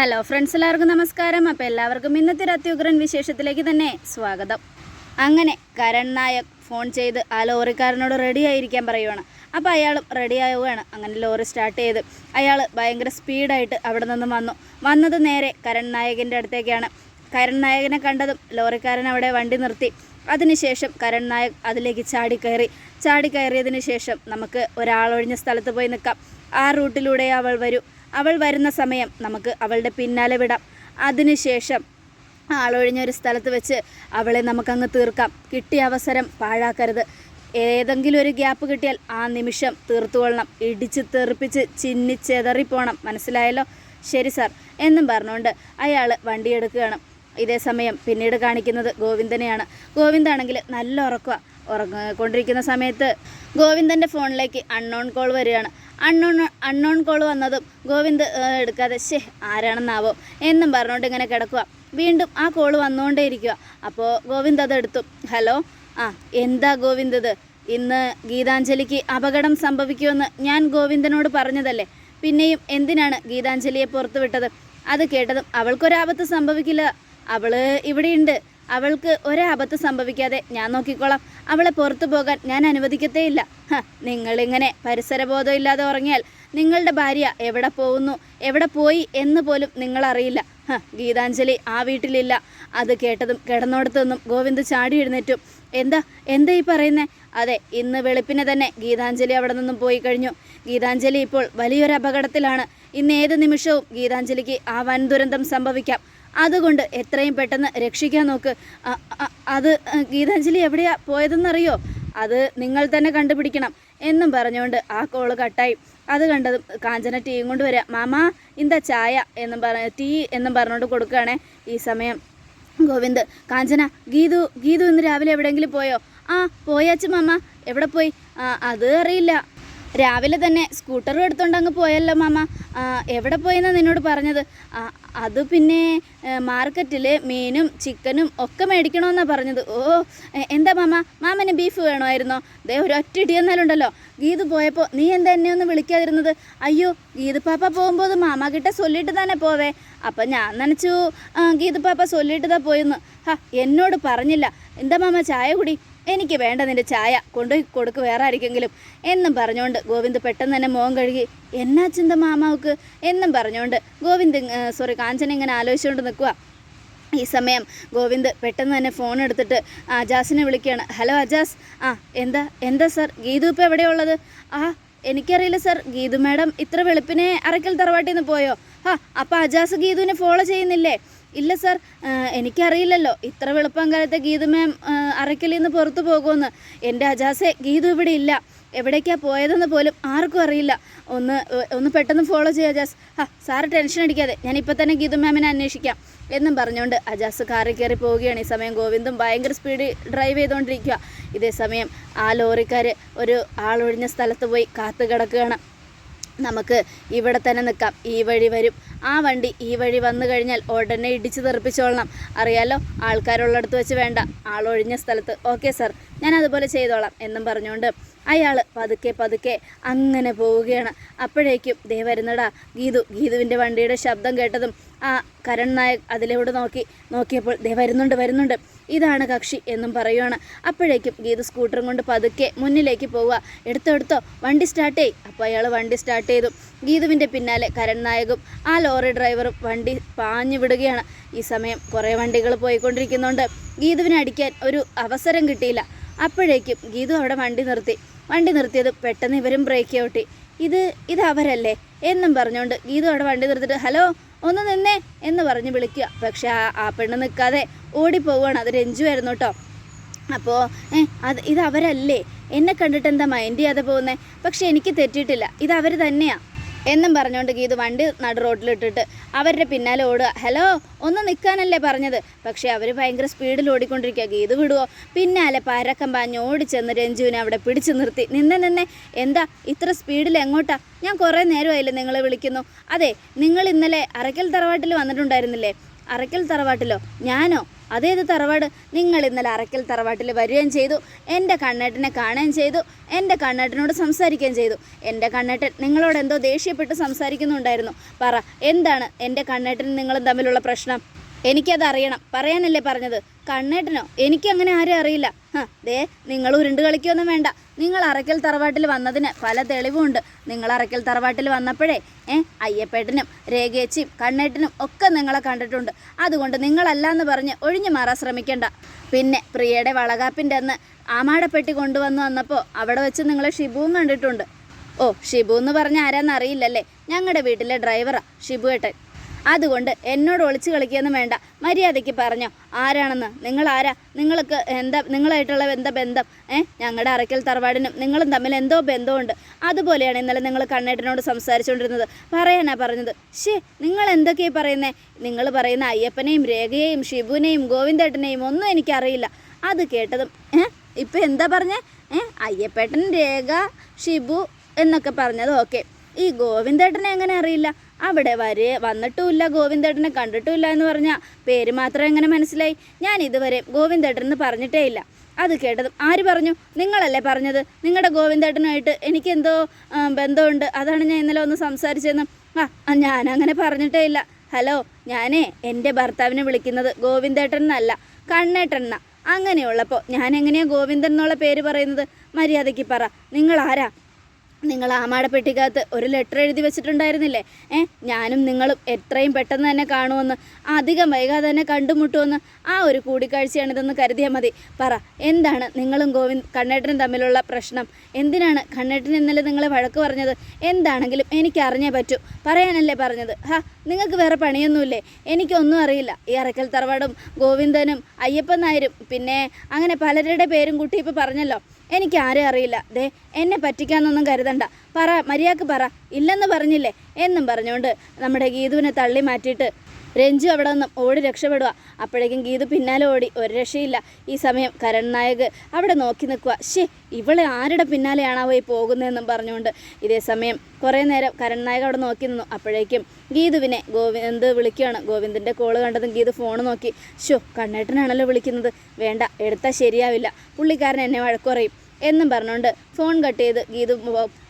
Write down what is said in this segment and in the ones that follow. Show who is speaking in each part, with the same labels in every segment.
Speaker 1: Hello friends എല്ലാവർക്കും നമസ്കാരം. അപ്പോൾ എല്ലാവർക്കും ഇന്നത്തെ അത്യുഗ്രൻ വിശേഷത്തിലേക്ക് തന്നെ സ്വാഗതം. അങ്ങനെ കരൺ നായക് ഫോൺ ചെയ്ത് ആ ലോറിക്കാരനോട് റെഡി ആയിരിക്കാൻ പറയുവാണ്. അപ്പോൾ അയാളും റെഡി ആവുകയാണ്. അങ്ങനെ ലോറി സ്റ്റാർട്ട് ചെയ്ത് അയാൾ ഭയങ്കര സ്പീഡായിട്ട് അവിടെ നിന്ന് വന്നു. വന്നത് നേരെ കരൺ നായകന്റെ അടുത്തേക്കാണ്. കരൺ നായകനെ കണ്ടതും ലോറിക്കാരൻ അവിടെ വണ്ടി നിർത്തി. അതിനുശേഷം കരൺ നായക് അതിലേക്ക് ചാടിക്കയറി ചാടിക്കയറിയതിന് ശേഷം നമുക്ക് ഒരാളൊഴിഞ്ഞ സ്ഥലത്ത് പോയി നിൽക്കാം. ആ റൂട്ടിലൂടെ അവൾ വരൂ. അവൾ വരുന്ന സമയം നമുക്ക് അവളുടെ പിന്നാലെ വിടാം. അതിനുശേഷം ആളൊഴിഞ്ഞൊരു സ്ഥലത്ത് വെച്ച് അവളെ നമുക്കങ്ങ് തീർക്കാം. കിട്ടിയ അവസരം പാഴാക്കരുത്. ഏതെങ്കിലും ഒരു ഗ്യാപ്പ് കിട്ടിയാൽ ആ നിമിഷം തീർത്തുകൊള്ളണം. ഇടിച്ച് തെറിപ്പിച്ച് ചിന്നി ചെതറിപ്പോണം മനസ്സിലായല്ലോ? ശരി സാർ. എന്നും പറഞ്ഞുകൊണ്ട് അയാൾ വണ്ടിയെടുക്കുകയാണ് ഇതേ സമയം പിന്നീട് കാണിക്കുന്നത് ഗോവിന്ദനെയാണ്. ഗോവിന്ദാണെങ്കിൽ നല്ല ഉറക്കുക ഉറങ്ങിക്കൊണ്ടിരിക്കുന്ന സമയത്ത് ഗോവിന്ദന്റെ ഫോണിലേക്ക് അൺനോൺ കോൾ വരികയാണ്. അൺനോൺ അൺനോൺ കോൾ വന്നതും ഗോവിന്ദ് എടുക്കാതെ ശേ ആരാണെന്നാവോ എന്നും പറഞ്ഞുകൊണ്ട് ഇങ്ങനെ കിടക്കുക വീണ്ടും ആ കോൾ വന്നുകൊണ്ടേയിരിക്കുക അപ്പോൾ ഗോവിന്ദ് അതെടുത്തു. ഹലോ? ആ എന്താ ഗോവിന്ദ് ഇന്ന് ഗീതാഞ്ജലിക്ക് അപകടം സംഭവിക്കുമെന്ന് ഞാൻ ഗോവിന്ദനോട് പറഞ്ഞതല്ലേ? പിന്നെയും എന്തിനാണ് ഗീതാഞ്ജലിയെ പുറത്തുവിട്ടത്? അത് കേട്ടതും അവൾക്കൊരാപത്ത് സംഭവിക്കില്ല. അവൾ ഇവിടെയുണ്ട്. അവൾക്ക് ഒരാപത്ത് സംഭവിക്കാതെ ഞാൻ നോക്കിക്കോളാം. അവളെ പുറത്തു പോകാൻ ഞാൻ അനുവദിക്കത്തേയില്ല. നിങ്ങളിങ്ങനെ പരിസരബോധം ഇല്ലാതെ ഉറങ്ങിയാൽ നിങ്ങളുടെ ഭാര്യ എവിടെ പോകുന്നു എവിടെ പോയി എന്ന് പോലും നിങ്ങളറിയില്ല. ഗീതാഞ്ജലി ആ വീട്ടിലില്ല. അത് കേട്ടതും കിടന്നോടത്തൊന്നും ഗോവിന്ദ് ചാടി എഴുന്നേറ്റു. എന്താ എന്താ ഈ പറയുന്നേ? അതെ ഇന്ന് വെളുപ്പിനെ തന്നെ ഗീതാഞ്ജലി അവിടെ നിന്നും പോയി കഴിഞ്ഞു. ഗീതാഞ്ജലി ഇപ്പോൾ വലിയൊരു അപകടത്തിലാണ്. ഇന്ന് ഏത് നിമിഷവും ഗീതാഞ്ജലിക്ക് ആ വൻ ദുരന്തം സംഭവിക്കാം. അതുകൊണ്ട് എത്രയും പെട്ടെന്ന് രക്ഷിക്കാൻ നോക്ക്. അത് ഗീതാഞ്ജലി എവിടെയാ പോയതെന്നറിയോ? അത് നിങ്ങൾ തന്നെ കണ്ടുപിടിക്കണം എന്നും പറഞ്ഞുകൊണ്ട് ആ കോൾ കട്ടായി. അത് കണ്ടതും കാഞ്ചന ടീയും കൊണ്ട് വരിക മാമാ ഇന്ത ചായ? എന്നും പറ ടീ എന്നും പറഞ്ഞുകൊണ്ട് കൊടുക്കുകയാണേ ഈ സമയം. ഗോവിന്ദ് കാഞ്ചന ഗീതു ഗീതു ഇന്ന് രാവിലെ എവിടെയെങ്കിലും പോയോ? ആ പോയാച്ചു മാമ. എവിടെ പോയി? അത് അറിയില്ല. രാവിലെ തന്നെ സ്കൂട്ടറും എടുത്തോണ്ട് അങ്ങ് പോയല്ലോ മാമ. എവിടെ പോയെന്നാണ് നിന്നോട് പറഞ്ഞത്? അത് പിന്നെ മാർക്കറ്റിൽ മീനും ചിക്കനും ഒക്കെ മേടിക്കണമെന്നാണ് പറഞ്ഞത്. ഓ എന്താ മാമ? മാമന് ബീഫ് വേണമായിരുന്നോ? ദേ ഒരു ഒറ്റ ഇടിയെന്നാലുണ്ടല്ലോ ഗീത് പോയപ്പോൾ നീ എന്താ എന്നെ ഒന്ന് വിളിക്കാതിരുന്നത്? അയ്യോ ഗീത് പാപ്പ പോകുമ്പോൾ അത് മാമ കിട്ട ചൊല്ലിട്ട് തന്നെ പോവേ. അപ്പം ഞാൻ നനച്ചു ഗീത് പാപ്പ ചൊല്ലിട്ട് താ പോയെന്ന്. ഹാ എന്നോട് പറഞ്ഞില്ല. എന്താ മാമ ചായ കുടി? എനിക്ക് വേണ്ട നിന്റെ ചായ കൊണ്ടുപോയി കൊടുക്ക് വേറെ ആർക്കെങ്കിലും എന്നും പറഞ്ഞുകൊണ്ട് ഗോവിന്ദ് പെട്ടെന്ന് തന്നെ മോൻ കഴുകി എന്നാ ചിന്ത മാമാവുക്ക്? എന്നും പറഞ്ഞുകൊണ്ട് ഗോവിന്ദ് സോറി കാഞ്ചന ഇങ്ങനെ ആലോചിച്ചുകൊണ്ട് നിൽക്കുക ഈ സമയം ഗോവിന്ദ് പെട്ടെന്ന് തന്നെ ഫോൺ എടുത്തിട്ട് അജാസിനെ വിളിക്കുകയാണ് ഹലോ അജാസ് ആ എന്താ എന്താ സർ? ഗീതു ഇപ്പോൾ എവിടെയുള്ളത് ആ എനിക്കറിയില്ല സർ. ഗീതു മാഡം ഇത്ര വെളുപ്പിനെ അറക്കൽ തറവാട്ടിൽ നിന്ന് പോയോ? ആ അപ്പോൾ അജാസ് ഗീതുവിനെ ഫോളോ ചെയ്യുന്നില്ലേ? ഇല്ല സർ എനിക്കറിയില്ലല്ലോ. ഇത്ര വെളുപ്പം കാലത്തെ ഗീതു മാം അറയ്ക്കലിൽ നിന്ന് പുറത്തു പോകുമെന്ന്. എന്റെ അജാസെ ഗീതു ഇവിടെ ഇല്ല. എവിടേക്കാണ് പോയതെന്ന് പോലും ആർക്കും അറിയില്ല. ഒന്ന് ഒന്ന് പെട്ടെന്ന് ഫോളോ ചെയ്യുക അജാസ്. ആ സാറ് ടെൻഷൻ അടിക്കാതെ ഞാൻ ഇപ്പം തന്നെ ഗീതു മാമിനെ അന്വേഷിക്കാം. എന്നും പറഞ്ഞുകൊണ്ട് അജാസ് കാറിൽ കയറി പോവുകയാണ്. ഈ സമയം ഗോവിന്ദും ഭയങ്കര സ്പീഡിൽ ഡ്രൈവ് ചെയ്തുകൊണ്ടിരിക്കുക ഇതേ സമയം ആ ലോറിക്കാർ ഒരു ആളൊഴിഞ്ഞ സ്ഥലത്ത് പോയി കാത്തു കിടക്കുകയാണ്. നമുക്ക് ഇവിടെ തന്നെ നിൽക്കാം. ഈ വഴി വരും. ആ വണ്ടി ഈ വഴി വന്നു കഴിഞ്ഞാൽ ഉടനെ ഇടിച്ച് തെറിപ്പിച്ചോളണം. അറിയാലോ? ആൾക്കാരുള്ളിടത്ത് വെച്ച് വേണ്ട. ആളൊഴിഞ്ഞ സ്ഥലത്ത്. ഓക്കെ സർ ഞാൻ അതുപോലെ ചെയ്തോളാം എന്നും പറഞ്ഞുകൊണ്ട് അയാൾ പതുക്കെ പതുക്കെ അങ്ങനെ പോവുകയാണ്. അപ്പോഴേക്കും ദേ വരുന്നടാ ഗീതു. ഗീതുവിന്റെ വണ്ടിയുടെ ശബ്ദം കേട്ടതും ആ കരൺ നായക് അതിലൂടെ നോക്കി നോക്കിയപ്പോൾ ദേ വരുന്നുണ്ട് വരുന്നുണ്ട്. ഇതാണ് കക്ഷി എന്നും പറയുവാണ്. അപ്പോഴേക്കും ഗീതു സ്കൂട്ടറും കൊണ്ട് പതുക്കെ മുന്നിലേക്ക് പോവുക. എടുത്തോ എടുത്തോ വണ്ടി സ്റ്റാർട്ട് ചെയ് അപ്പോൾ അയാൾ വണ്ടി സ്റ്റാർട്ട് ചെയ്തു. ഗീതുവിന്റെ പിന്നാലെ കരൺ നായകും ആ ലോറി ഡ്രൈവറും വണ്ടി പാഞ്ഞു വിടുകയാണ്. ഈ സമയം കുറേ വണ്ടികൾ പോയിക്കൊണ്ടിരിക്കുന്നുണ്ട്. ഗീതുവിനെ അടിക്കാൻ ഒരു അവസരം കിട്ടിയില്ല. അപ്പോഴേക്കും ഗീതു അവിടെ വണ്ടി നിർത്തി. വണ്ടി നിർത്തിയത് പെട്ടെന്ന് ഇവരും ബ്രേക്ക് ഔട്ടി ഇത് ഇത് അവരല്ലേ? എന്നും പറഞ്ഞുകൊണ്ട് ഗീതു അവിടെ വണ്ടി നിർത്തിയിട്ട് ഹലോ ഒന്ന് നിന്നേ എന്ന് പറഞ്ഞ് വിളിക്കുക. പക്ഷേ ആ ആ പെണ്ണ് നിൽക്കാതെ ഓടിപ്പോവുകയാണ്. അത് രഞ്ജു ആയിരുന്നു കേട്ടോ. അപ്പോൾ അത് ഇത് അവരല്ലേ? എന്നെ കണ്ടിട്ട് എന്താ മൈൻഡ് ചെയ്യാതെ പോകുന്നത് പക്ഷെ എനിക്ക് തെറ്റിയിട്ടില്ല. ഇത് അവർ തന്നെയാണ് എന്നും പറഞ്ഞുകൊണ്ട് ഗീതു വണ്ടി നടു റോഡിലിട്ടിട്ട് അവരുടെ പിന്നാലെ ഓടുക. ഹലോ ഒന്ന് നിൽക്കാനല്ലേ പറഞ്ഞത്? പക്ഷേ അവർ ഭയങ്കര സ്പീഡിൽ ഓടിക്കൊണ്ടിരിക്കുക. ഗീതു വിടുവോ? പിന്നാലെ പരക്കം പാഞ്ഞ് ഓടിച്ചെന്ന് രഞ്ജുവിനെ അവിടെ പിടിച്ചു നിർത്തി. നിന്നെ നിന്നെ എന്താ? ഇത്ര സ്പീഡിൽ എങ്ങോട്ടാ? ഞാൻ കുറേ നേരമായില്ലേ നിങ്ങളെ വിളിക്കുന്നു. അതെ നിങ്ങൾ ഇന്നലെ അറക്കൽ തറവാട്ടിൽ വന്നിട്ടുണ്ടായിരുന്നില്ലേ? അറയ്ക്കൽ തറവാട്ടിലോ? ഞാനോ? അതേത് തറവാട്? നിങ്ങൾ ഇന്നലെ അറയ്ക്കൽ തറവാട്ടിൽ വരികയും ചെയ്തു. എന്റെ കണ്ണേട്ടനെ കാണുകയും ചെയ്തു. എന്റെ കണ്ണേട്ടനോട് സംസാരിക്കുകയും ചെയ്തു. എന്റെ കണ്ണേട്ടൻ നിങ്ങളോട് എന്തോ ദേഷ്യപ്പെട്ട് സംസാരിക്കുന്നുണ്ടായിരുന്നു. പറ എന്താണ് എന്റെ കണ്ണേട്ടനും നിങ്ങളും തമ്മിലുള്ള പ്രശ്നം? എനിക്കത് അറിയണം. പറയാനല്ലേ പറഞ്ഞത്? കണ്ണേട്ടനോ? എനിക്കങ്ങനെ ആരും അറിയില്ല. ദേ നിങ്ങൾ ഉരുണ്ട് കളിക്കൊന്നും വേണ്ട. നിങ്ങൾ അറയ്ക്കൽ തറവാട്ടിൽ വന്നതിന് പല തെളിവുമുണ്ട്. നിങ്ങൾ അറയ്ക്കൽ തറവാട്ടിൽ വന്നപ്പോഴേ ഏ അയ്യപ്പേട്ടനും രേഖേച്ചിയും കണ്ണേട്ടനും ഒക്കെ നിങ്ങളെ കണ്ടിട്ടുണ്ട്. അതുകൊണ്ട് നിങ്ങളല്ല എന്ന് പറഞ്ഞ് ഒഴിഞ്ഞു മാറാൻ ശ്രമിക്കണ്ട. പിന്നെ പ്രിയയുടെ വളകാപ്പിന്റെ അന്ന് ആമാടപ്പെട്ടി കൊണ്ടുവന്ന് വന്നപ്പോൾ അവിടെ വെച്ച് നിങ്ങൾ ഷിബുവും കണ്ടിട്ടുണ്ട്. ഓ ഷിബു എന്ന് പറഞ്ഞ ആരാന്നറിയില്ലല്ലേ ഞങ്ങളുടെ വീട്ടിലെ ഡ്രൈവറാ ഷിബു ഏട്ടൻ അതുകൊണ്ട് എന്നോട് ഒളിച്ചു കളിക്കുകയൊന്നും വേണ്ട. മര്യാദയ്ക്ക് പറഞ്ഞോ. ആരാണെന്ന്? നിങ്ങൾ ആരാ? നിങ്ങൾക്ക് എന്താ? നിങ്ങളായിട്ടുള്ള എന്താ ബന്ധം? ഏ? ഞങ്ങളുടെ അറയ്ക്കൽ തറവാടിനും നിങ്ങളും തമ്മിൽ എന്തോ ബന്ധമുണ്ട്. അതുപോലെയാണ് ഇന്നലെ നിങ്ങൾ കണ്ണേട്ടനോട് സംസാരിച്ചുകൊണ്ടിരുന്നത് പറയാനാ പറഞ്ഞത്. ഷേ നിങ്ങൾ എന്തൊക്കെയാണ് പറയുന്നേ? നിങ്ങൾ പറയുന്ന അയ്യപ്പനെയും രേഖയെയും ഷിബുവിനെയും ഗോവിന്ദേട്ടനെയും ഒന്നും എനിക്കറിയില്ല. അത് കേട്ടതും ഏ? ഇപ്പം എന്താ പറഞ്ഞേ? ഏ? അയ്യപ്പേട്ടൻ രേഖ ഷിബു എന്നൊക്കെ പറഞ്ഞത് ഓക്കെ ഈ ഗോവിന്ദേട്ടനെ എങ്ങനെ അറിയില്ല? അവിടെ വരെ വന്നിട്ടുമില്ല ഗോവിന്ദേട്ടനെ കണ്ടിട്ടുമില്ല എന്ന് പറഞ്ഞാൽ പേര് മാത്രം എങ്ങനെ മനസ്സിലായി? ഞാൻ ഇതുവരെ ഗോവിന്ദേട്ടൻ എന്ന് പറഞ്ഞിട്ടേ ഇല്ല. അത് കേട്ടതും ആര് പറഞ്ഞു? നിങ്ങളല്ലേ പറഞ്ഞത്? നിങ്ങളുടെ ഗോവിന്ദേട്ടനായിട്ട് എനിക്കെന്തോ ബന്ധമുണ്ട്. അതാണ് ഞാൻ ഇന്നലെ ഒന്ന് സംസാരിച്ചതെന്ന്. ആ ഞാൻ അങ്ങനെ പറഞ്ഞിട്ടേ ഇല്ല. ഹലോ ഞാനേ എന്റെ ഭർത്താവിനെ വിളിക്കുന്നത് ഗോവിന്ദേട്ടൻ എന്നല്ല കണ്ണേട്ടൻ എന്നാ അങ്ങനെയുള്ളപ്പോൾ ഞാൻ എങ്ങനെയാണ് ഗോവിന്ദൻ എന്നുള്ള പേര് പറയുന്നത്? മര്യാദയ്ക്ക് പറ. നിങ്ങൾ ആരാ നിങ്ങൾ ആമാടപ്പെട്ടിക്കകത്ത് ഒരു ലെറ്റർ എഴുതി വെച്ചിട്ടുണ്ടായിരുന്നില്ലേ? ഏ ഞാനും നിങ്ങളും എത്രയും പെട്ടെന്ന് തന്നെ കാണുമെന്ന് അധികം വൈകാതെ തന്നെ കണ്ടുമുട്ടുമെന്ന് ആ ഒരു കൂടിക്കാഴ്ചയാണിതെന്ന് കരുതിയാൽ മതി. പറ എന്താണ് നിങ്ങളും ഗോവിന്ദ് കണ്ണേട്ടനും തമ്മിലുള്ള പ്രശ്നം? എന്തിനാണ് കണ്ണേട്ടൻ ഇന്നലെ നിങ്ങളെ വഴക്ക് പറഞ്ഞത്? എന്താണെങ്കിലും എനിക്ക് അറിഞ്ഞേ പറ്റൂ. പറയാനല്ലേ പറഞ്ഞത്? ഹാ നിങ്ങൾക്ക് വേറെ പണിയൊന്നുമില്ലേ? എനിക്കൊന്നും അറിയില്ല. ഈ അറക്കൽ തറവാടും ഗോവിന്ദനും അയ്യപ്പൻ നായരും പിന്നെ അങ്ങനെ പലരുടെ പേരും കൂട്ടി ഇപ്പോൾ പറഞ്ഞല്ലോ. എനിക്ക് ആരെയും അറിയില്ല. ദേ എന്നെ പറ്റിക്കാന്നൊന്നും കരുതണ്ട. പറ മര്യാദയ്ക്ക് പറ. ഇല്ലെന്ന് പറഞ്ഞില്ലേ? എന്നും പറഞ്ഞുകൊണ്ട് നമ്മുടെ ഗീതുവിനെ തള്ളി മാറ്റിയിട്ട് രഞ്ജു അവിടെ നിന്നും ഓടി രക്ഷപ്പെടുക. അപ്പോഴേക്കും ഗീതു പിന്നാലെ ഓടി. ഒരു രക്ഷയില്ല. ഈ സമയം കരൺ നായക് അവിടെ നോക്കി നിൽക്കുക. ഷേ ഇവളെ ആരുടെ പിന്നാലെയാണാവോ ഈ പോകുന്നതെന്നും പറഞ്ഞുകൊണ്ട്. ഇതേ സമയം കുറേ നേരം കരൺ നായക് അവിടെ നോക്കി നിന്നു. അപ്പോഴേക്കും ഗീതുവിനെ ഗോവിന്ദ് വിളിക്കുകയാണ്. ഗോവിന്ദിന്റെ കോൾ കണ്ടതും ഗീതു ഫോൺ നോക്കി. ഷോ കണ്ണേട്ടനാണല്ലോ വിളിക്കുന്നത്. വേണ്ട എടുത്താൽ ശരിയാവില്ല. പുള്ളിക്കാരൻ എന്നെ വഴക്കുറയും എന്നും പറഞ്ഞുകൊണ്ട് ഫോൺ കട്ട് ചെയ്ത് ഗീതു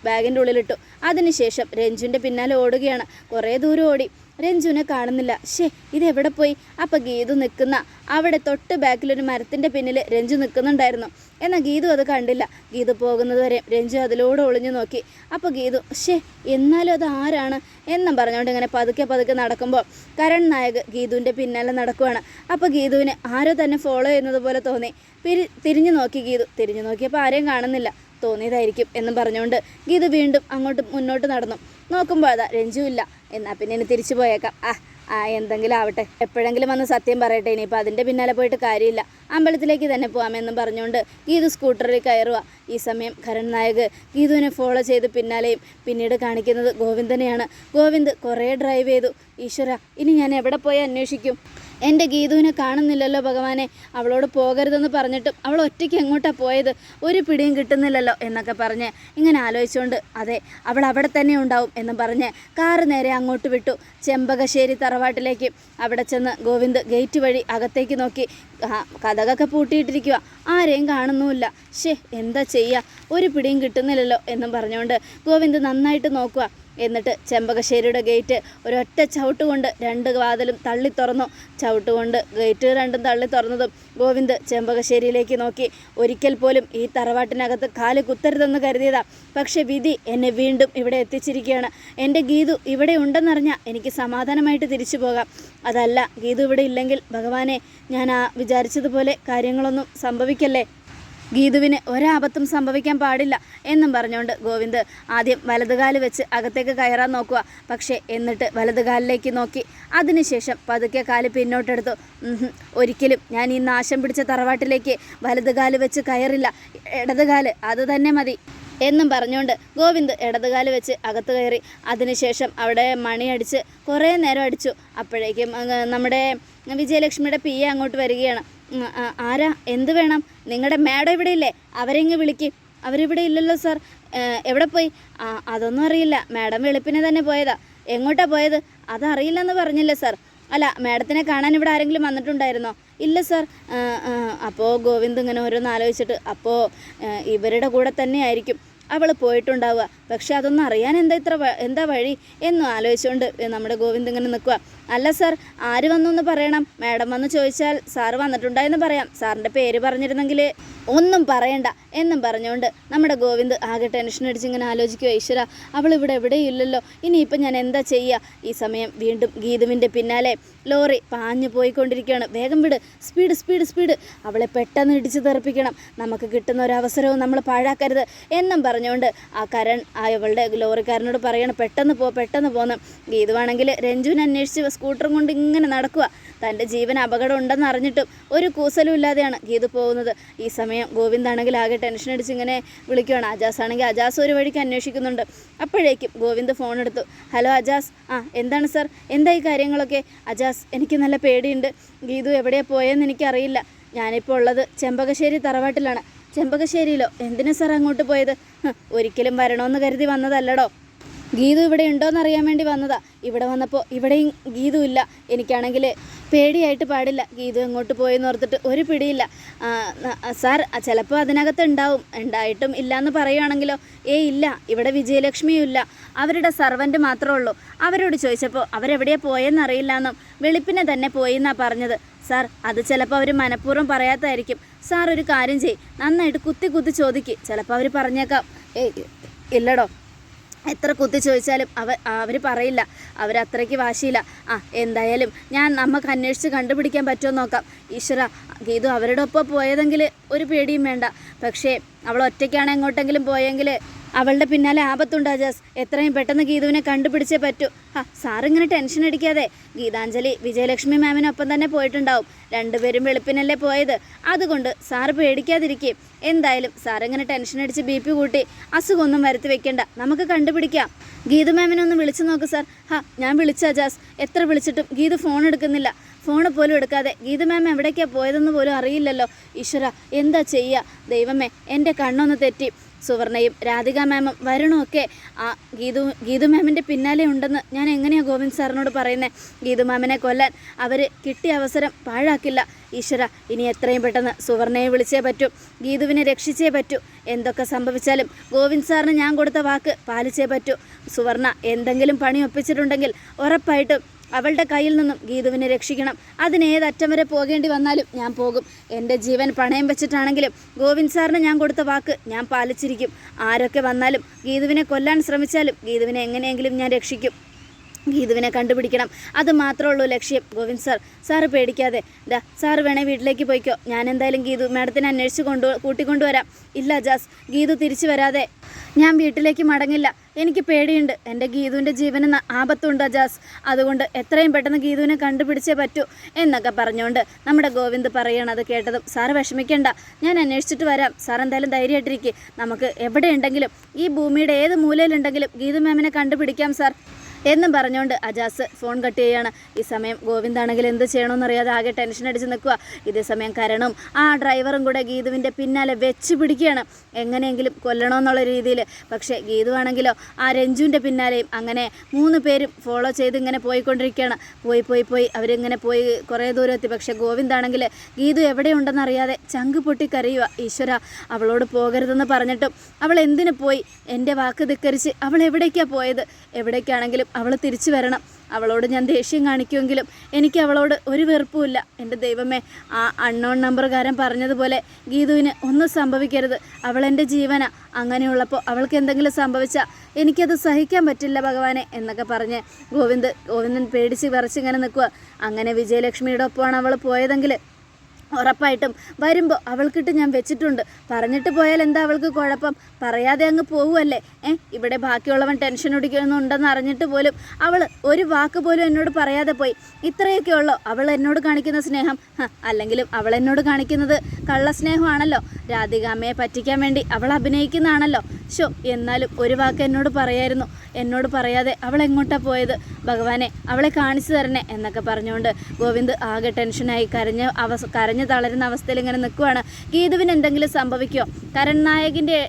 Speaker 1: ബാഗിന്റെ ഉള്ളിലിട്ടു. അതിനുശേഷം രഞ്ജുവിന്റെ പിന്നാലെ ഓടുകയാണ്. കുറേ ദൂരം ഓടി. രഞ്ജുവിനെ കാണുന്നില്ല. ഷേ ഇതെവിടെ പോയി? അപ്പം ഗീതു നിൽക്കുന്ന അവിടെ തൊട്ട് ബാക്കിലൊരു മരത്തിന്റെ പിന്നിൽ രഞ്ജു നിൽക്കുന്നുണ്ടായിരുന്നു. എന്നാൽ ഗീതു അത് കണ്ടില്ല. ഗീതു പോകുന്നത് വരെ രഞ്ജു അതിലൂടെ ഒളിഞ്ഞു നോക്കി. അപ്പോൾ ഗീതു ഷേ എന്നാലും അത് ആരാണ്? എന്നും പറഞ്ഞുകൊണ്ട് ഇങ്ങനെ പതുക്കെ പതുക്കെ നടക്കുമ്പോൾ കരൺ നായക് ഗീതുവിന്റെ പിന്നാലെ നടക്കുവാണ്. അപ്പോൾ ഗീതുവിന് ആരോ തന്നെ ഫോളോ ചെയ്യുന്നത് പോലെ തോന്നി. പിരി തിരിഞ്ഞു നോക്കി ഗീതു. തിരിഞ്ഞു നോക്കിയപ്പോൾ ആരെയും കാണുന്നില്ല. തോന്നിയതായിരിക്കും എന്നും പറഞ്ഞുകൊണ്ട് ഗീത വീണ്ടും അങ്ങോട്ട് മുന്നോട്ട് നടന്നു. നോക്കുമ്പോൾ അതാ രഞ്ജുവില്ല. എന്നാൽ പിന്നെ ഇനി തിരിച്ചു പോയേക്കാം. ആ ആ എന്തെങ്കിലും ആവട്ടെ. എപ്പോഴെങ്കിലും വന്ന് സത്യം പറയട്ടെ. ഇനിയിപ്പോൾ അതിന്റെ പിന്നാലെ പോയിട്ട് കാര്യമില്ല. അമ്പലത്തിലേക്ക് തന്നെ പോകാമെന്നും പറഞ്ഞുകൊണ്ട് ഗീതു സ്കൂട്ടറിൽ കയറുക. ഈ സമയം കരൺ നായക് ഗീതുവിനെ ഫോളോ ചെയ്ത് പിന്നാലെയും പിന്നീട് കാണിക്കുന്നത് ഗോവിന്ദനെയാണ്. ഗോവിന്ദ് കുറേ ഡ്രൈവ് ചെയ്തു. ഈശ്വര ഇനി ഞാൻ എവിടെ പോയി അന്വേഷിക്കും? എന്റെ ഗീതുവിനെ കാണുന്നില്ലല്ലോ ഭഗവാനെ. അവളോട് പോകരുതെന്ന് പറഞ്ഞിട്ടും അവൾ ഒറ്റയ്ക്ക് എങ്ങോട്ടാണ് പോയത്? ഒരു പിടിയും കിട്ടുന്നില്ലല്ലോ എന്നൊക്കെ പറഞ്ഞ് ഇങ്ങനെ ആലോചിച്ചുകൊണ്ട് അതെ അവൾ അവിടെ തന്നെ ഉണ്ടാവും എന്ന് പറഞ്ഞ് കാറ് നേരെ അങ്ങോട്ട് വിട്ടു. ചെമ്പകശ്ശേരി തറവാട്ടിലേക്ക് അവിടെ ചെന്ന് ഗോവിന്ദ് ഗേറ്റ് വഴി അകത്തേക്ക് നോക്കി. കഥകൊക്കെ പൂട്ടിയിട്ടിരിക്കുക ആരെയും കാണുന്നുമില്ല. ഷേ എന്താ ചെയ്യുക ഒരു പിടിയും കിട്ടുന്നില്ലല്ലോ എന്നും പറഞ്ഞുകൊണ്ട് ഗോവിന്ദ് നന്നായിട്ട് നോക്കുക എന്നിട്ട് ചെമ്പകശ്ശേരിയുടെ ഗേറ്റ് ഒരൊറ്റ ചവിട്ട് കൊണ്ട് രണ്ട് വാതിലും തള്ളി തുറന്നു. ചവിട്ട് കൊണ്ട് ഗേറ്റ് രണ്ടും തള്ളി തുറന്നതും ഗോവിന്ദ് ചെമ്പകശ്ശേരിയിലേക്ക് നോക്കി. ഒരിക്കൽ പോലും ഈ തറവാട്ടിനകത്ത് കാൽ കുത്തരുതെന്ന് കരുതിയതാ. പക്ഷെ വിധി എന്നെ വീണ്ടും ഇവിടെ എത്തിച്ചിരിക്കുകയാണ്. എന്റെ ഗീതു ഇവിടെ ഉണ്ടെന്നറിഞ്ഞാൽ എനിക്ക് സമാധാനമായിട്ട് തിരിച്ചു പോകാം. അതല്ല ഗീതു ഇവിടെ ഇല്ലെങ്കിൽ ഭഗവാനെ ഞാൻ ആ വിചാരിച്ചതുപോലെ കാര്യങ്ങളൊന്നും സംഭവിക്കല്ലേ? ഗീതുവിന് ഒരാപത്തും സംഭവിക്കാൻ പാടില്ല എന്നും പറഞ്ഞുകൊണ്ട് ഗോവിന്ദ് ആദ്യം വലതുകാൽ വെച്ച് അകത്തേക്ക് കയറാൻ നോക്കുക. പക്ഷേ എന്നിട്ട് വലതുകാലിലേക്ക് നോക്കി. അതിനുശേഷം പതുക്കെ കാൽ പിന്നോട്ടെടുത്തു. ഒരിക്കലും ഞാൻ ഈ നാശം പിടിച്ച തറവാട്ടിലേക്ക് വലതുകാൽ വെച്ച് കയറില്ല. ഇടതുകാൽ അത് തന്നെ മതി എന്നും പറഞ്ഞുകൊണ്ട് ഗോവിന്ദ് ഇടതുകാൽ വെച്ച് അകത്ത് കയറി. അതിനുശേഷം അവിടെ മണിയടിച്ച് കുറേ നേരം അടിച്ചു. അപ്പോഴേക്കും നമ്മുടെ വിജയലക്ഷ്മിയുടെ പി അങ്ങോട്ട് വരികയാണ്. ആരാ? എന്ത് വേണം? നിങ്ങളുടെ മാഡം ഇവിടെ ഇല്ലേ അവരെങ്ങ് വിളിക്ക്? അവരിവിടെ ഇല്ലല്ലോ സാർ. എവിടെ പോയി? അതൊന്നും അറിയില്ല. മാഡം വെളുപ്പിനെ തന്നെ പോയതാ. എങ്ങോട്ടാ പോയത്? അതറിയില്ലെന്ന് പറഞ്ഞില്ല സാർ? അല്ല മാഡത്തിനെ കാണാൻ ഇവിടെ ആരെങ്കിലും വന്നിട്ടുണ്ടായിരുന്നോ? ഇല്ല സാർ. അപ്പോൾ ഗോവിന്ദ് ഇങ്ങനെ ഓരോന്ന് ആലോചിച്ചിട്ട് അപ്പോൾ ഇവരുടെ കൂടെ തന്നെ ആയിരിക്കും. അവൾ പോയിട്ടുണ്ടാവുക. പക്ഷെ അതൊന്നും അറിയാൻ എന്താ ഇത്ര എന്താ വഴി എന്നും ആലോചിച്ചുകൊണ്ട് നമ്മുടെ ഗോവിന്ദ് ഇങ്ങനെ നിൽക്കുക. അല്ല സാർ ആര് വന്നു എന്ന് പറയണം? മാഡം വന്ന് ചോദിച്ചാൽ സാറ് വന്നിട്ടുണ്ടായെന്ന് പറയാം. സാറിന്റെ പേര് പറഞ്ഞിരുന്നെങ്കിൽ ഒന്നും പറയണ്ട എന്നും പറഞ്ഞുകൊണ്ട് നമ്മുടെ ഗോവിന്ദ് ആകെ ടെൻഷൻ അടിച്ച് ഇങ്ങനെ ആലോചിക്കുക. ഈശ്വര അവൾ ഇവിടെ എവിടെയില്ലല്ലോ ഇനിയിപ്പോൾ ഞാൻ എന്താ ചെയ്യുക ഈ സമയം വീണ്ടും ഗീതുവിന്റെ പിന്നാലെ ലോറി പാഞ്ഞു പോയിക്കൊണ്ടിരിക്കുകയാണ്. വേഗം വിട്. Speed speed speed. അവളെ പെട്ടെന്ന് ഇടിച്ച് തെറിപ്പിക്കണം. നമുക്ക് കിട്ടുന്ന ഒരു അവസരവും നമ്മൾ പാഴാക്കരുത് എന്നും പറഞ്ഞുകൊണ്ട് ആ കരൺ അവളുടെ ലോറിക്കാരനോട് പറയണം പെട്ടെന്ന് പോ പെട്ടെന്ന് പോന്ന് ഗീതുവാണെങ്കിൽ രഞ്ജുവിനെ അന്വേഷിച്ച് സ്കൂട്ടറും കൊണ്ട് ഇങ്ങനെ നടക്കുക തന്റെ ജീവൻ അപകടം ഉണ്ടെന്ന് അറിഞ്ഞിട്ടും ഒരു കൂസലും ഇല്ലാതെയാണ് ഗീതു പോകുന്നത്. ഈ സമയം ഗോവിന്ദാണെങ്കിൽ ആകെ ടെൻഷൻ അടിച്ച് ഇങ്ങനെ വിളിക്കുകയാണ് അജാസ് ആണെങ്കിൽ അജാസ് ഒരു വഴിക്ക് അന്വേഷിക്കുന്നുണ്ട്. അപ്പോഴേക്കും ഗോവിന്ദ് ഫോൺ എടുത്തു. ഹലോ അജാസ്. ആ എന്താണ് സർ? എന്താ ഈ കാര്യങ്ങളൊക്കെ? അജാസ് എനിക്ക് നല്ല പേടിയുണ്ട്. ഗീതു എവിടെയാണ് പോയെന്ന് എനിക്കറിയില്ല. ഞാനിപ്പോൾ ഉള്ളത് ചെമ്പകശ്ശേരി തറവാട്ടിലാണ്. ചെമ്പകശ്ശേരിയിലോ? എന്തിനാ സാർ അങ്ങോട്ട് പോയത്? ഒരിക്കലും വരണമെന്ന് കരുതി വന്നതല്ലടോ. ഗീതു ഇവിടെ ഉണ്ടോയെന്ന് അറിയാൻ വേണ്ടി വന്നതാ. ഇവിടെ വന്നപ്പോൾ ഇവിടെയും ഗീതു ഇല്ല. എനിക്കാണെങ്കിൽ പേടിയായിട്ട് പാടില്ല. ഗീതു എങ്ങോട്ട് പോയെന്ന് ഓർത്തിട്ട് ഒരു പിടിയില്ല. സാർ ചിലപ്പോൾ അതിനകത്ത് ഉണ്ടാവും. ഉണ്ടായിട്ടും ഇല്ല എന്ന് പറയുവാണെങ്കിലോ? ഏ ഇല്ല. ഇവിടെ വിജയലക്ഷ്മിയും ഇല്ല. അവരുടെ സർവന്റ് മാത്രമേ ഉള്ളൂ. അവരോട് ചോദിച്ചപ്പോൾ അവരെവിടെയാണ് പോയെന്ന് അറിയില്ല എന്നും വെളുപ്പിനെ തന്നെ പോയി എന്നാണ് പറഞ്ഞത്. സാർ അത് ചിലപ്പോൾ അവർ മനഃപൂർവം പറയാത്തതായിരിക്കും സാർ ഒരു കാര്യം ചെയ് നന്നായിട്ട് കുത്തി കുത്തി ചോദിക്ക്. ചിലപ്പോൾ അവർ പറഞ്ഞേക്കാം. ഏയ് ഇല്ലടോ. എത്ര കുത്തി ചോദിച്ചാലും അവ അവർ പറയില്ല. അവരത്രയ്ക്ക് വാശിയില്ല. ആ എന്തായാലും ഞാൻ നമുക്ക് അന്വേഷിച്ച് കണ്ടുപിടിക്കാൻ പറ്റുമോ നോക്കാം. ഈശ്വര ഗീതു അവരുടെ ഒപ്പം പോയതെങ്കിൽ ഒരു പേടിയും വേണ്ട. പക്ഷേ അവൾ ഒറ്റയ്ക്കാണ് എങ്ങോട്ടെങ്കിലും പോയെങ്കിൽ അവളുടെ പിന്നാലെ ആപത്തുണ്ട് ജാസ്? എത്രയും പെട്ടെന്ന് ഗീതുവിനെ കണ്ടുപിടിച്ചേ പറ്റൂ. ആ സാറിങ്ങനെ ടെൻഷൻ അടിക്കാതെ. ഗീതാഞ്ജലി വിജയലക്ഷ്മി മാമിനൊപ്പം തന്നെ പോയിട്ടുണ്ടാവും. രണ്ടുപേരും വെളുപ്പിനല്ലേ പോയത്. അതുകൊണ്ട് സാറ് പേടിക്കാതിരിക്കും. എന്തായാലും സാറിങ്ങനെ ടെൻഷൻ അടിച്ച് ബി പി കൂട്ടി അസുഖമൊന്നും വരുത്തി വെക്കണ്ട. നമുക്ക് കണ്ടുപിടിക്കാം. ഗീതു മാമിനൊന്ന് വിളിച്ചു നോക്ക് സാർ. ഹാ ഞാൻ വിളിച്ചാ ജാസ്. എത്ര വിളിച്ചിട്ടും ഗീതു ഫോൺ എടുക്കുന്നില്ല. ഫോണ് പോലും എടുക്കാതെ. ഗീതു മാം എവിടേക്കാണ് പോയതെന്ന് പോലും അറിയില്ലല്ലോ. ഈശ്വര എന്താ ചെയ്യുക ദൈവമേ എന്റെ കണ്ണൊന്ന് തെറ്റി. സുവർണയും രാധിക മാമും വരുണുമൊക്കെ ആ ഗീതു ഗീതു മാമിന്റെ പിന്നാലെ ഉണ്ടെന്ന് ഞാൻ എങ്ങനെയാണ് ഗോവിന്ദ് സാറിനോട് പറയുന്നത്? ഗീതു മാമിനെ കൊല്ലാൻ അവർ കിട്ടിയ അവസരം പാഴാക്കില്ല. ഈശ്വര ഇനി എത്രയും പെട്ടെന്ന് സുവർണയെ വിളിച്ചേ പറ്റൂ ഗീതുവിനെ രക്ഷിച്ചേ പറ്റൂ. എന്തൊക്കെ സംഭവിച്ചാലും ഗോവിന്ദ് സാറിന് ഞാൻ കൊടുത്ത വാക്ക് പാലിച്ചേ പറ്റൂ. സുവർണ എന്തെങ്കിലും പണി ഒപ്പിച്ചിട്ടുണ്ടെങ്കിൽ ഉറപ്പായിട്ടും അവളുടെ കയ്യിൽ നിന്നും ഗീതുവിനെ രക്ഷിക്കണം. അതിന് അറ്റം വരെ പോകേണ്ടി വന്നാലും ഞാൻ പോകും. എന്റെ ജീവൻ പണയം വെച്ചിട്ടാണെങ്കിലും ഗോവിന്ദ് സാറിന് ഞാൻ കൊടുത്ത വാക്ക് ഞാൻ പാലിച്ചിരിക്കും. ആരൊക്കെ വന്നാലും ഗീതുവിനെ കൊല്ലാൻ ശ്രമിച്ചാലും ഗീതുവിനെ എങ്ങനെയെങ്കിലും ഞാൻ രക്ഷിക്കും. ഗീതുവിനെ കണ്ടുപിടിക്കണം. അത് മാത്രമേ ഉള്ളൂ ലക്ഷ്യം. ഗോവിന്ദ് സാർ സാറ് പേടിക്കാതെ ദാ സാറ് വേണേ വീട്ടിലേക്ക് പോയിക്കോ. ഞാൻ എന്തായാലും ഗീതു മാഡത്തിനെ അന്വേഷിച്ച് കൊണ്ടു കൂട്ടിക്കൊണ്ടുവരാം. ഇല്ല ജാസ് ഗീതു തിരിച്ചു വരാതെ. ഞാൻ വീട്ടിലേക്ക് മടങ്ങില്ല. എനിക്ക് പേടിയുണ്ട്. എന്റെ ഗീതുവിന്റെ ജീവന് ആപത്തുണ്ട് അജാസ് അതുകൊണ്ട് എത്രയും പെട്ടെന്ന് ഗീതുവിനെ കണ്ടുപിടിച്ചേ പറ്റൂ എന്നൊക്കെ പറഞ്ഞുകൊണ്ട് നമ്മുടെ ഗോവിന്ദ് അത് കേട്ടതും. സാറ് വിഷമിക്കേണ്ട ഞാൻ അന്വേഷിച്ചിട്ട് വരാം. സാർ എന്തായാലും ധൈര്യമായിട്ടിരിക്കും. നമുക്ക് എവിടെയുണ്ടെങ്കിലും ഈ ഭൂമിയുടെ ഏത് മൂലയിലുണ്ടെങ്കിലും ഗീതു മാമിനെ കണ്ടുപിടിക്കാം സാർ. എന്നും പറഞ്ഞുകൊണ്ട് അജാസ് ഫോൺ കട്ട് ചെയ്യാണ്. ഈ സമയം ഗോവിന്ദാണെങ്കിൽ എന്ത് ചെയ്യണമെന്നറിയാതെ ആകെ ടെൻഷൻ അടിച്ച് നിൽക്കുക ഇതേ സമയം കരണും ആ ഡ്രൈവറും കൂടെ ഗീതുവിന്റെ പിന്നാലെ വെച്ച് പിടിക്കുകയാണ്. എങ്ങനെയെങ്കിലും കൊല്ലണമെന്നുള്ള രീതിയിൽ. പക്ഷേ ഗീതുവാണെങ്കിലോ ആ രഞ്ജുവിന്റെ പിന്നാലെയും അങ്ങനെ മൂന്ന് പേരും ഫോളോ ചെയ്ത് ഇങ്ങനെ പോയിക്കൊണ്ടിരിക്കുകയാണ്. പോയി പോയി പോയി അവരിങ്ങനെ പോയി കുറേ ദൂരം എത്തി പക്ഷേ ഗോവിന്ദാണെങ്കിൽ ഗീതു എവിടെയുണ്ടെന്നറിയാതെ ചങ്ക് പൊട്ടി കരയുക ഈശ്വര അവളോട് പോകരുതെന്ന് പറഞ്ഞിട്ടും അവൾ എന്തിനു പോയി? എന്റെ വാക്ക് ധിക്കരിച്ച് അവൾ എവിടേക്കാണ് പോയത്? എവിടേക്കാണെങ്കിലും അവൾ തിരിച്ചു വരണം. അവളോട് ഞാൻ ദേഷ്യം കാണിക്കുമെങ്കിലും എനിക്ക് അവളോട് ഒരു വെറുപ്പുമില്ല എന്റെ ദൈവമേ ആ അൺനോൺ നമ്പറുകാരൻ പറഞ്ഞതുപോലെ ഗീതുവിന് ഒന്നും സംഭവിക്കരുത്. അവൾ എന്റെ ജീവന. അങ്ങനെയുള്ളപ്പോൾ അവൾക്ക് എന്തെങ്കിലും സംഭവിച്ചാൽ എനിക്കത് സഹിക്കാൻ പറ്റില്ല ഭഗവാനെ എന്നൊക്കെ പറഞ്ഞ് ഗോവിന്ദ് ഗോവിന്ദൻ പേടിച്ച് വിറച്ചിങ്ങനെ നിൽക്കുക അങ്ങനെ വിജയലക്ഷ്മിയുടെ ഒപ്പമാണ് അവൾ പോയതെങ്കിൽ ഉറപ്പായിട്ടും. വരുമ്പോൾ അവൾക്കിട്ട് ഞാൻ വെച്ചിട്ടുണ്ട്. പറഞ്ഞിട്ട് പോയാൽ എന്താ അവൾക്ക് കുഴപ്പം? പറയാതെ അങ്ങ് പോവുമല്ലേ ഏ ഇവിടെ ബാക്കിയുള്ളവൻ ടെൻഷൻ ഒടിക്കുന്നുണ്ടെന്ന് അറിഞ്ഞിട്ട് പോലും അവൾ ഒരു വാക്ക് പോലും എന്നോട് പറയാതെ പോയി. ഇത്രയൊക്കെ ഉള്ളോ? അവൾ എന്നോട് കാണിക്കുന്ന സ്നേഹം? അല്ലെങ്കിലും അവൾ എന്നോട് കാണിക്കുന്നത് കള്ള കള്ളസ്നേഹമാണല്ലോ. രാധികാമ്മയെ പറ്റിക്കാൻ വേണ്ടി അവൾ അഭിനയിക്കുന്നതാണല്ലോ. ഷോ എന്നാലും ഒരു വാക്ക് എന്നോട് പറയായിരുന്നു. എന്നോട് പറയാതെ അവൾ എങ്ങോട്ടാ പോയത്? ഭഗവാനെ അവളെ കാണിച്ചു തരണേ എന്നൊക്കെ പറഞ്ഞുകൊണ്ട് ഗോവിന്ദ് ആകെ ടെൻഷനായി കരഞ്ഞ അവസ കരഞ്ഞ് തളരുന്ന അവസ്ഥയിൽ ഇങ്ങനെ നിൽക്കുവാണ്. ഗീതുവിന് എന്തെങ്കിലും സംഭവിക്കുമോ കരൺ നായകിന്റെ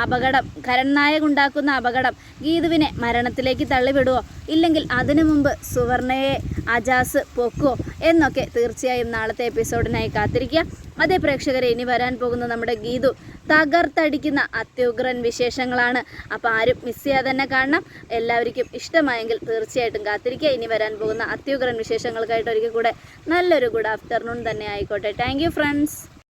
Speaker 1: അപകടം. കരൺ നായക് ഉണ്ടാക്കുന്ന അപകടം. ഗീതുവിനെ മരണത്തിലേക്ക് തള്ളിവിടുവോ? ഇല്ലെങ്കിൽ അതിനു മുമ്പ് സുവർണയെ അജാസ് പൊക്കുവോ? എന്നൊക്കെ തീർച്ചയായും നാളത്തെ എപ്പിസോഡിനായി കാത്തിരിക്കുക. അതേ പ്രേക്ഷകരെ ഇനി വരാൻ പോകുന്ന നമ്മുടെ ഗീതു തകർത്തടിക്കുന്ന അത്യുഗ്രൻ വിശേഷങ്ങളാണ്. അപ്പോൾ ആരും മിസ് ചെയ്യാതെ തന്നെ കാണണം. എല്ലാവർക്കും ഇഷ്ടമായെങ്കിൽ തീർച്ചയായിട്ടും കാത്തിരിക്കുക. ഇനി വരാൻ പോകുന്ന അത്യുഗ്രൻ വിശേഷങ്ങൾക്കായിട്ട് ഒരിക്കൽ കൂടെ നല്ലൊരു ഗുഡ് ആഫ്റ്റർനൂൺ തന്നെ ആയിക്കോട്ടെ. Thank friends